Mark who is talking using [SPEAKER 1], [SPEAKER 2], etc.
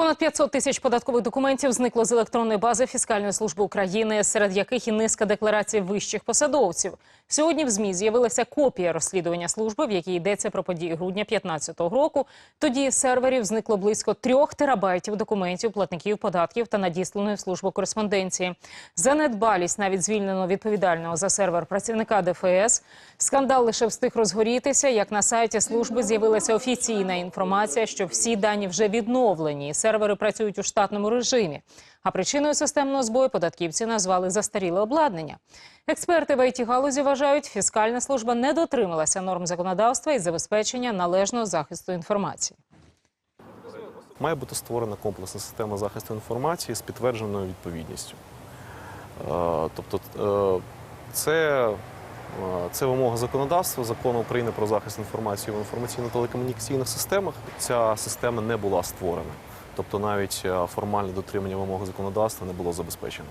[SPEAKER 1] Понад 500 тисяч податкових документів зникло з електронної бази Фіскальної служби України, серед яких і низка декларацій вищих посадовців. Сьогодні в ЗМІ з'явилася копія розслідування служби, в якій йдеться про події грудня 2015 року. Тоді з серверів зникло близько трьох терабайтів документів платників податків та надісланої в службу кореспонденції. За недбалість навіть звільнено відповідального за сервер працівника ДФС. Скандал лише встиг розгорітися, як на сайті служби з'явилася офіційна інформація, що всі дані вже відновлені. Сервери працюють у штатному режимі. А причиною системного збою податківці назвали застаріле обладнання. Експерти в it галузі вважають, фіскальна служба не дотрималася норм законодавства і забезпечення належного захисту інформації.
[SPEAKER 2] Має бути створена комплексна система захисту інформації з підтвердженою відповідністю. Е, Тобто е, це, е, це вимога законодавства, закону України про захист інформації в інформаційно-телекомунікаційних системах. Ця система не була створена. Тобто навіть е, формальне дотримання вимог законодавства не було забезпечено.